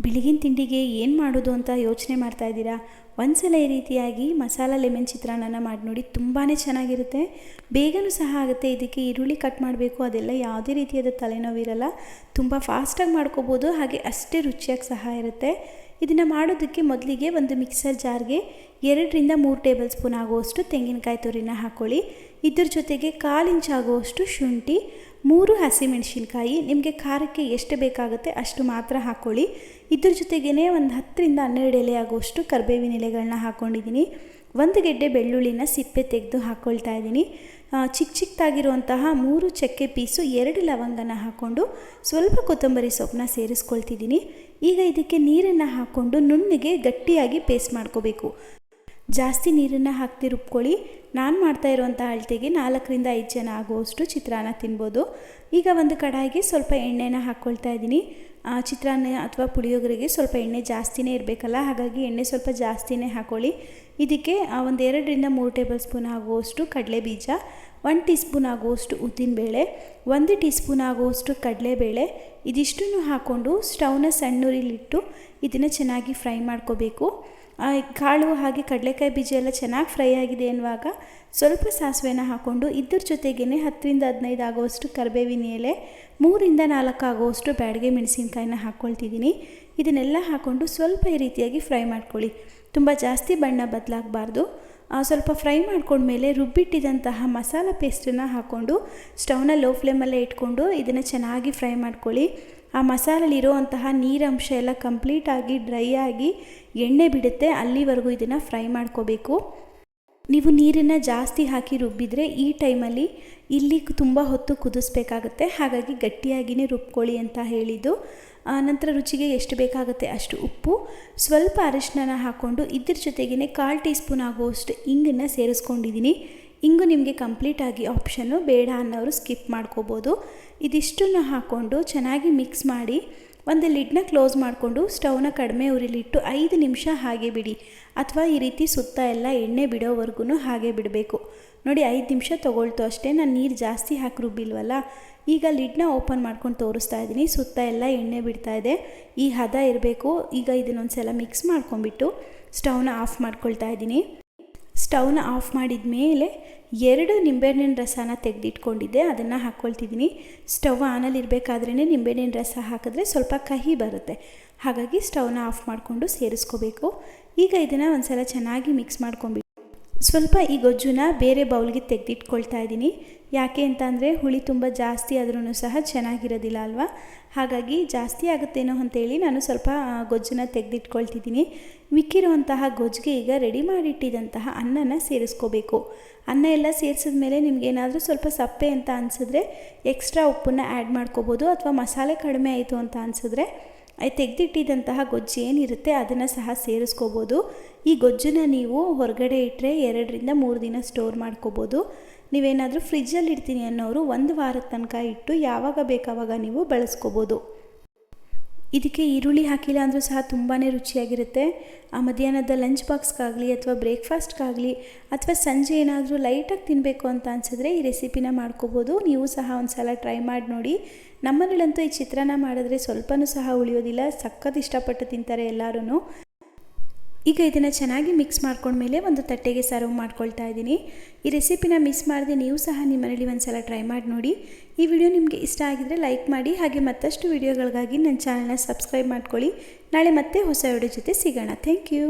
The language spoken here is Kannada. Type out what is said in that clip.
ಬೆಳಗಿನ ತಿಂಡಿಗೆ ಏನು ಮಾಡೋದು ಅಂತ ಯೋಚನೆ ಮಾಡ್ತಾ ಇದ್ದೀರಾ? ಒಂದ್ಸಲ ಈ ರೀತಿಯಾಗಿ ಮಸಾಲ ಲೆಮನ್ ಚಿತ್ರಾನ್ನ ಮಾಡಿ ನೋಡಿ ತುಂಬಾ ಚೆನ್ನಾಗಿರುತ್ತೆ. ಬೇಗನೂ ಸಹ ಆಗುತ್ತೆ. ಇದಕ್ಕೆ ಈರುಳ್ಳಿ ಕಟ್ ಮಾಡಬೇಕು. ಅದೆಲ್ಲ ಯಾವುದೇ ರೀತಿಯಾದ ತಲೆನೋವಿರಲ್ಲ. ತುಂಬ ಫಾಸ್ಟಾಗಿ ಮಾಡ್ಕೋಬೋದು. ಹಾಗೆ ಅಷ್ಟೇ ರುಚಿಯಾಗಿ ಸಹ ಇರುತ್ತೆ. ಇದನ್ನು ಮಾಡೋದಕ್ಕೆ ಮೊದಲಿಗೆ ಒಂದು ಮಿಕ್ಸರ್ ಜಾರ್ಗೆ ಎರಡರಿಂದ ಮೂರು ಟೇಬಲ್ ಸ್ಪೂನ್ ಆಗುವಷ್ಟು ತೆಂಗಿನಕಾಯಿ ತುರಿನ ಹಾಕ್ಕೊಳ್ಳಿ ಇದ್ರ ಜೊತೆಗೆ ಕಾಲು ಇಂಚ್ ಆಗುವಷ್ಟು ಶುಂಠಿ, ಮೂರು ಹಸಿಮೆಣಸಿನ್ಕಾಯಿ, ನಿಮಗೆ ಖಾರಕ್ಕೆ ಎಷ್ಟು ಬೇಕಾಗುತ್ತೆ ಅಷ್ಟು ಮಾತ್ರ ಹಾಕ್ಕೊಳ್ಳಿ ಇದ್ರ ಜೊತೆಗೇ ಒಂದು ಹತ್ತರಿಂದ ಹನ್ನೆರಡು ಎಲೆ ಆಗುವಷ್ಟು ಕರ್ಬೇವಿನ ಎಲೆಗಳನ್ನ ಹಾಕ್ಕೊಂಡಿದ್ದೀನಿ ಒಂದು ಗೆಡ್ಡೆ ಬೆಳ್ಳುಳ್ಳಿನ ಸಿಪ್ಪೆ ತೆಗೆದು ಹಾಕ್ಕೊಳ್ತಾ ಇದ್ದೀನಿ. ಚಿಕ್ಕ ಚಿಕ್ಕದಾಗಿರುವಂತಹ ಮೂರು ಚಕ್ಕೆ ಪೀಸು ಎರಡು ಲವಂಗನ ಹಾಕ್ಕೊಂಡು ಸ್ವಲ್ಪ ಕೊತ್ತಂಬರಿ ಸೊಪ್ಪನ್ನ ಸೇರಿಸ್ಕೊಳ್ತಿದ್ದೀನಿ. ಈಗ ಇದಕ್ಕೆ ನೀರನ್ನು ಹಾಕ್ಕೊಂಡು ನುಣ್ಣಗೆ ಗಟ್ಟಿಯಾಗಿ ಪೇಸ್ಟ್ ಮಾಡ್ಕೋಬೇಕು. ಜಾಸ್ತಿ ನೀರನ್ನು ಹಾಕ್ತಿ ರುಬ್ಕೊಳ್ಳಿ. ನಾನು ಮಾಡ್ತಾ ಇರುವಂಥ ಅಳತೆಗೆ ನಾಲ್ಕರಿಂದ ಐದು ಜನ ಆಗುವಷ್ಟು ಚಿತ್ರಾನ್ನ ತಿನ್ಬೋದು. ಈಗ ಒಂದು ಕಡಾಯಿಗೆ ಸ್ವಲ್ಪ ಎಣ್ಣೆನ ಹಾಕ್ಕೊಳ್ತಾ ಇದ್ದೀನಿ. ಚಿತ್ರಾನ್ನ ಅಥವಾ ಪುಳಿಯೋಗರೆಗೆ ಸ್ವಲ್ಪ ಎಣ್ಣೆ ಜಾಸ್ತಿನೇ ಇರಬೇಕಲ್ಲ, ಹಾಗಾಗಿ ಎಣ್ಣೆ ಸ್ವಲ್ಪ ಜಾಸ್ತಿನೇ ಹಾಕ್ಕೊಳ್ಳಿ ಇದಕ್ಕೆ ಒಂದು ಎರಡರಿಂದ ಮೂರು ಟೇಬಲ್ ಸ್ಪೂನ್ ಆಗುವಷ್ಟು ಕಡಲೆ ಬೀಜ ಒನ್ ಟೀ ಸ್ಪೂನ್ ಆಗುವಷ್ಟು ಉದ್ದಿನಬೇಳೆ ಒಂದು ಟೀ ಸ್ಪೂನ್ ಆಗುವಷ್ಟು ಕಡಲೆಬೇಳೆ, ಇದಿಷ್ಟನ್ನು ಹಾಕ್ಕೊಂಡು ಸ್ಟವ್ನ ಸಣ್ಣೂರಿಲಿಟ್ಟು ಇದನ್ನು ಚೆನ್ನಾಗಿ ಫ್ರೈ ಮಾಡ್ಕೋಬೇಕು. ಕಾಳು ಹಾಗೆ ಕಡಲೆಕಾಯಿ ಬೀಜ ಎಲ್ಲ ಚೆನ್ನಾಗಿ ಫ್ರೈ ಆಗಿದೆ ಅನ್ನುವಾಗ ಸ್ವಲ್ಪ ಸಾಸಿವೆನ ಹಾಕ್ಕೊಂಡು ಇದ್ರ ಜೊತೆಗೇ ಹತ್ತರಿಂದ ಹದಿನೈದು ಆಗೋವಷ್ಟು ಕರಿಬೇವಿನ ಎಲೆ, ಮೂರಿಂದ ನಾಲ್ಕು ಆಗೋವಷ್ಟು ಬ್ಯಾಡಿಗೆ ಮೆಣಸಿನ್ಕಾಯಿನ ಹಾಕ್ಕೊಳ್ತಿದ್ದೀನಿ. ಇದನ್ನೆಲ್ಲ ಹಾಕ್ಕೊಂಡು ಸ್ವಲ್ಪ ಈ ರೀತಿಯಾಗಿ ಫ್ರೈ ಮಾಡ್ಕೊಳ್ಳಿ. ತುಂಬ ಜಾಸ್ತಿ ಬಣ್ಣ ಬದಲಾಗಬಾರ್ದು. ಸ್ವಲ್ಪ ಫ್ರೈ ಮಾಡ್ಕೊಂಡ್ಮೇಲೆ ರುಬ್ಬಿಟ್ಟಿದಂತಹ ಮಸಾಲ ಪೇಸ್ಟನ್ನು ಹಾಕ್ಕೊಂಡು ಸ್ಟವ್ನ ಲೋ ಫ್ಲೇಮಲ್ಲೇ ಇಟ್ಕೊಂಡು ಇದನ್ನು ಚೆನ್ನಾಗಿ ಫ್ರೈ ಮಾಡ್ಕೊಳ್ಳಿ. ಆ ಮಸಾಲಲ್ಲಿರುವಂತಹ ನೀರಂಶ ಎಲ್ಲ ಕಂಪ್ಲೀಟಾಗಿ ಡ್ರೈ ಆಗಿ ಎಣ್ಣೆ ಬಿಡುತ್ತೆ, ಅಲ್ಲಿವರೆಗೂ ಇದನ್ನು ಫ್ರೈ ಮಾಡ್ಕೋಬೇಕು. ನೀವು ನೀರನ್ನು ಜಾಸ್ತಿ ಹಾಕಿ ರುಬ್ಬಿದರೆ ಈ ಟೈಮಲ್ಲಿ ಇಲ್ಲಿ ತುಂಬ ಹೊತ್ತು ಕುದಿಸ್ಬೇಕಾಗುತ್ತೆ. ಹಾಗಾಗಿ ಗಟ್ಟಿಯಾಗಿಯೇ ರುಬ್ಕೊಳ್ಳಿ ಅಂತ ಹೇಳಿದ್ದು. ನಂತರ ರುಚಿಗೆ ಎಷ್ಟು ಬೇಕಾಗುತ್ತೆ ಅಷ್ಟು ಉಪ್ಪು. ಸ್ವಲ್ಪ ಅರಿಶಿನ ಹಾಕ್ಕೊಂಡು ಇದ್ರ ಜೊತೆಗೇ ಕಾಲು ಟೀ ಸ್ಪೂನ್ ಆಗುವಷ್ಟು ಇಂಗನ್ನು ಸೇರಿಸ್ಕೊಂಡಿದ್ದೀನಿ. ಇಂಗು ನಿಮಗೆ ಕಂಪ್ಲೀಟಾಗಿ ಆಪ್ಷನ್ನು ಬೇಡ ಅನ್ನೋರು ಸ್ಕಿಪ್ ಮಾಡ್ಕೋಬೋದು. ಇದಿಷ್ಟನ್ನು ಹಾಕ್ಕೊಂಡು ಚೆನ್ನಾಗಿ ಮಿಕ್ಸ್ ಮಾಡಿ ಒಂದು ಲಿಡ್ನ ಕ್ಲೋಸ್ ಮಾಡಿಕೊಂಡು ಸ್ಟವ್ನ ಕಡಿಮೆ ಉರಿಲಿಟ್ಟು ಐದು ನಿಮಿಷ ಹಾಗೆ ಬಿಡಿ. ಅಥವಾ ಈ ರೀತಿ ಸುತ್ತ ಎಲ್ಲ ಎಣ್ಣೆ ಬಿಡೋವರೆಗೂ ಹಾಗೆ ಬಿಡಬೇಕು. ನೋಡಿ, ಐದು ನಿಮಿಷ ತೊಗೊಳ್ತು ಅಷ್ಟೇ. ನಾನು ನೀರು ಜಾಸ್ತಿ ಹಾಕಿ ರುಬ್ಬಿಲ್ವಲ್ಲ? ಈಗ ಲಿಡ್ನ ಓಪನ್ ಮಾಡ್ಕೊಂಡು ತೋರಿಸ್ತಾ ಇದ್ದೀನಿ. ಸುತ್ತ ಎಲ್ಲ ಎಣ್ಣೆ ಬಿಡ್ತಾ ಇದೆ. ಈ ಹದ ಇರಬೇಕು. ಈಗ ಇದನ್ನೊಂದು ಸಲ ಮಿಕ್ಸ್ ಮಾಡ್ಕೊಂಬಿಟ್ಟು ಸ್ಟವ್ನ ಆಫ್ ಮಾಡ್ಕೊಳ್ತಾ ಇದ್ದೀನಿ. ಸ್ಟವ್ನ ಆಫ್ ಮಾಡಿದ ಮೇಲೆ ಎರಡು ನಿಂಬೆಹಣ್ಣಿನ ರಸನ ತೆಗೆದಿಟ್ಕೊಂಡಿದ್ದೆ, ಅದನ್ನು ಹಾಕ್ಕೊಳ್ತಿದ್ದೀನಿ ಸ್ಟವ್ ಆನಲ್ಲಿ ಇರಬೇಕಾದ್ರೇ ನಿಂಬೆಹಣ್ಣಿನ ರಸ ಹಾಕಿದ್ರೆ ಸ್ವಲ್ಪ ಕಹಿ ಬರುತ್ತೆ. ಹಾಗಾಗಿ ಸ್ಟವ್ನ ಆಫ್ ಮಾಡಿಕೊಂಡು ಸೇರಿಸ್ಕೋಬೇಕು. ಈಗ ಇದನ್ನು ಒಂದು ಸಲ ಚೆನ್ನಾಗಿ ಮಿಕ್ಸ್ ಮಾಡ್ಕೊಂಬಿಟ್ಟು ಸ್ವಲ್ಪ ಈ ಗೊಜ್ಜುನ ಬೇರೆ ಬೌಲ್ಗೆ ತೆಗೆದಿಟ್ಕೊಳ್ತಾ ಇದ್ದೀನಿ. ಯಾಕೆ ಅಂತ ಅಂದರೆ ಹುಳಿ ತುಂಬ ಜಾಸ್ತಿ ಆದ್ರೂ ಸಹ ಚೆನ್ನಾಗಿರೋದಿಲ್ಲ ಅಲ್ವಾ? ಹಾಗಾಗಿ ಜಾಸ್ತಿ ಆಗುತ್ತೇನೋ ಅಂತೇಳಿ ನಾನು ಸ್ವಲ್ಪ ಗೊಜ್ಜನ್ನ ತೆಗೆದಿಟ್ಕೊಳ್ತಿದ್ದೀನಿ. ಮಿಕ್ಕಿರುವಂತಹ ಗೊಜ್ಜಿಗೆ ಈಗ ರೆಡಿ ಮಾಡಿಟ್ಟಿದ್ದಂತಹ ಅನ್ನನ ಸೇರಿಸ್ಕೋಬೇಕು. ಅನ್ನ ಎಲ್ಲ ಸೇರಿಸಿದ ಮೇಲೆ ನಿಮಗೇನಾದರೂ ಸ್ವಲ್ಪ ಸಪ್ಪೆ ಅಂತ ಅನಿಸಿದ್ರೆ, ಎಕ್ಸ್ಟ್ರಾ ಉಪ್ಪನ್ನು ಆ್ಯಡ್ ಮಾಡ್ಕೋಬೋದು ಅಥವಾ ಮಸಾಲೆ ಕಡಿಮೆ ಆಯಿತು ಅಂತ ಅನಿಸಿದ್ರೆ ಅದು ತೆಗೆದಿಟ್ಟಿದ್ದಂತಹ ಗೊಜ್ಜು ಏನಿರುತ್ತೆ ಅದನ್ನು ಸಹ ಸೇರಿಸ್ಕೋಬೋದು. ಈ ಗೊಜ್ಜನ್ನ ನೀವು ಹೊರಗಡೆ ಇಟ್ಟರೆ ಎರಡರಿಂದ ಮೂರು ದಿನ ಸ್ಟೋರ್ ಮಾಡ್ಕೋಬೋದು. ನೀವೇನಾದರೂ ಫ್ರಿಜ್ಜಲ್ಲಿ ಇಡ್ತೀನಿ ಅನ್ನೋರು ಒಂದು ವಾರದ ತನಕ ಇಟ್ಟು ಯಾವಾಗ ಬೇಕಾವಾಗ ನೀವು ಬಳಸ್ಕೋಬೋದು. ಇದಕ್ಕೆ ಈರುಳ್ಳಿ ಹಾಕಿಲ್ಲ ಅಂದರೂ ಸಹ ತುಂಬಾ ರುಚಿಯಾಗಿರುತ್ತೆ. ಆ ಮಧ್ಯಾಹ್ನದ ಲಂಚ್ ಬಾಕ್ಸ್ಗಾಗಲಿ ಅಥವಾ ಬ್ರೇಕ್ಫಾಸ್ಟ್ಗಾಗಲಿ ಅಥವಾ ಸಂಜೆ ಏನಾದರೂ ಲೈಟಾಗಿ ತಿನ್ನಬೇಕು ಅಂತ ಅನಿಸಿದ್ರೆ ಈ ರೆಸಿಪಿನ ಮಾಡ್ಕೋಬೋದು. ನೀವು ಸಹ ಒಂದು ಸಲ ಟ್ರೈ ಮಾಡಿ ನೋಡಿ. ನಮ್ಮನೇಲಂತೂ ಈ ಚಿತ್ರಾನ್ನ ಮಾಡಿದ್ರೆ ಸ್ವಲ್ಪನೂ ಸಹ ಉಳಿಯೋದಿಲ್ಲ. ಸಖತ್ ಇಷ್ಟಪಟ್ಟು ತಿಂತಾರೆ ಎಲ್ಲರೂ ಈಗ ಇದನ್ನು ಚೆನ್ನಾಗಿ ಮಿಕ್ಸ್ ಮಾಡ್ಕೊಂಡ್ಮೇಲೆ ಒಂದು ತಟ್ಟೆಗೆ ಸರ್ವ್ ಮಾಡ್ಕೊಳ್ತಾ ಇದ್ದೀನಿ. ಈ ರೆಸಿಪಿನ ಮಿಸ್ ಮಾಡದೆ ನೀವು ಸಹ ನಿಮ್ಮ ಮನೇಲಿ ಒಂದು ಸಲ ಟ್ರೈ ಮಾಡಿ ನೋಡಿ. ಈ ವಿಡಿಯೋ ನಿಮಗೆ ಇಷ್ಟ ಆಗಿದರೆ ಲೈಕ್ ಮಾಡಿ, ಹಾಗೆ ಮತ್ತಷ್ಟು ವಿಡಿಯೋಗಳಿಗಾಗಿ ನನ್ನ ಚಾನಲ್ನ ಸಬ್ಸ್ಕ್ರೈಬ್ ಮಾಡ್ಕೊಳ್ಳಿ. ನಾಳೆ ಮತ್ತೆ ಹೊಸ ವಿಡಿಯೋ ಜೊತೆ ಸಿಗೋಣ. Thank you